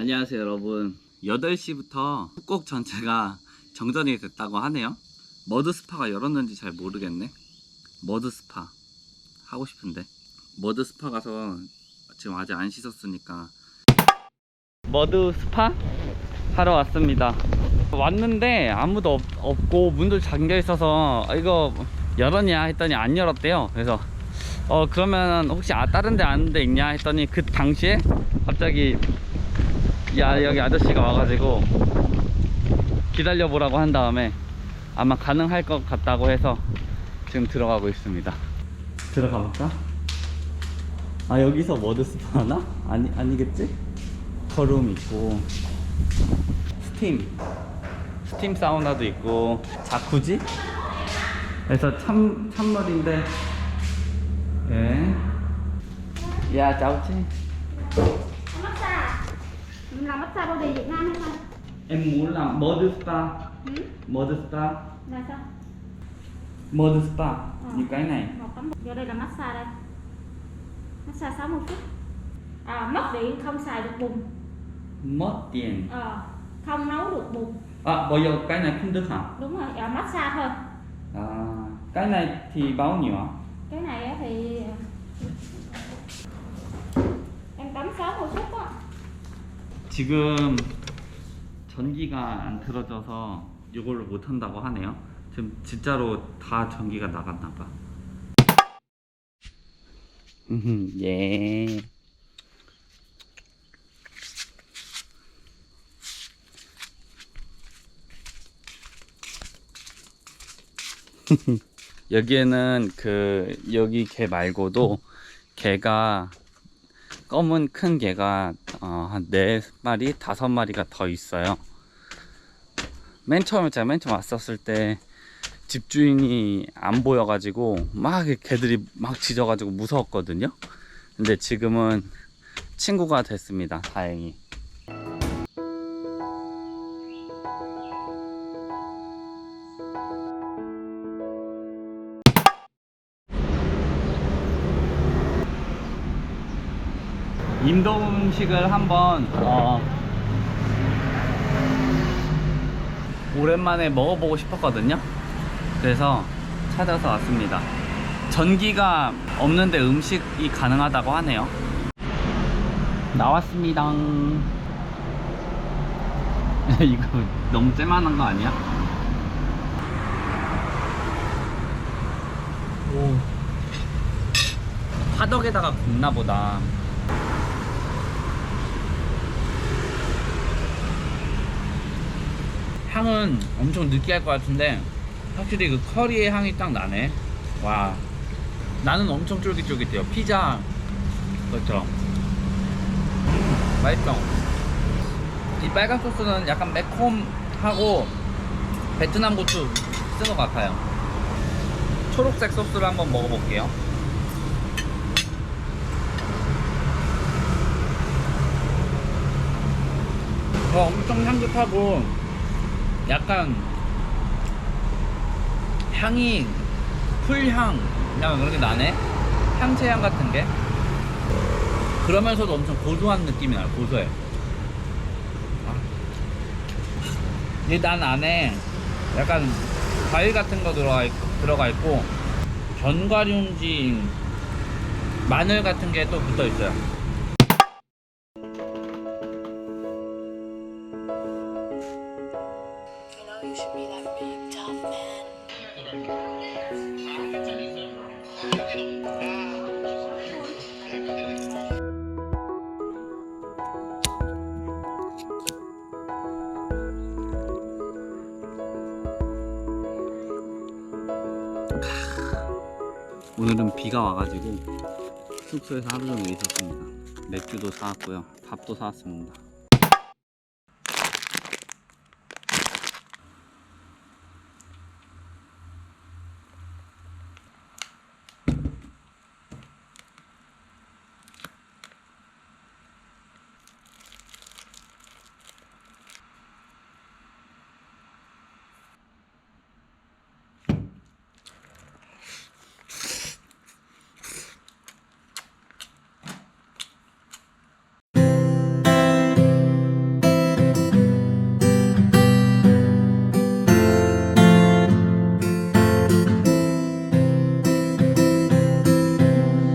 안녕하세요 여러분. 8시부터 훅곡 전체가 정전이 됐다고 하네요. 머드 스파가 열었는지 잘 모르겠네. 머드 스파. 하고 싶은데. 머드 스파 가서 지금 아직 안 씻었으니까. 머드 스파? 하러 왔습니다. 왔는데 아무도 없, 없고 문도 잠겨 있어서 아, 이거 열었냐 했더니 안 열었대요. 그래서 어 그러면 혹시 아 다른 데 아는 데 있냐 했더니 그 당시에 갑자기 야 여기 아저씨가 와가지고 기다려 보라고 한 다음에 아마 가능할 것 같다고 해서 지금 들어가고 있습니다 들어가 볼까? 아 여기서 머드 스파 하나? 아니 아니겠지? 거름 있고 스팀 스팀 사우나도 있고 자쿠지 그래서 참 찬물인데 예. 야 massage Mình làm massage bì Việt Nam hay không? em muốn làm mode spa. Ừ? mode spa. Là sao? mode spa. Ờ. như cái này. Vô đây là massage đây. Massage 60 phút. À, Mất điện không xài được bùn. Mất tiền ờ, Không nấu được bùn. À bây giờ cái này không được hả? Đúng rồi, à, massage thôi. À cái này thì bao nhiêu ạ? Cái này thì 지금 전기가 안 틀어져서 이걸로 못 한다고 하네요. 지금 진짜로 다 전기가 나갔나 봐. 음, 예. 여기에는 그 여기 개 말고도 개가 검은 큰 개가 어, 한네 마리, 다섯 마리가 더 있어요. 맨 처음에 제가 맨 처음 왔었을 때 집주인이 안 보여가지고 막 개들이 막 짖어가지고 무서웠거든요. 근데 지금은 친구가 됐습니다. 다행히. 인도 음식을 한번 어, 오랜만에 먹어보고 싶었거든요. 그래서 찾아서 왔습니다. 전기가 없는데 음식이 가능하다고 하네요. 나왔습니다. 이거 너무 째만한 거 아니야? 오. 화덕에다가 굽나 보다. 향은 엄청 느끼할 것 같은데 확실히 그 커리의 향이 딱 나네. 와 나는 엄청 쫄깃쫄깃해요. 피자. 그렇죠. 음, 맛있죠? 이 빨간 소스는 약간 매콤하고 베트남 고추 쓴 것 같아요. 초록색 소스를 한번 먹어볼게요. 어, 엄청 향긋하고 약간 향이 풀향 약간 그렇게 나네? 향채향 같은 게? 그러면서도 엄청 고소한 느낌이 나요 고소해. 아. 이난 안에 약간 과일 같은 거 들어가, 있, 들어가 있고 견과류인지 마늘 같은 게 또 붙어 있어요 오늘은 비가 와가지고 숙소에서 하루 종일 있었습니다. 맥주도 사왔고요. 밥도 사왔습니다.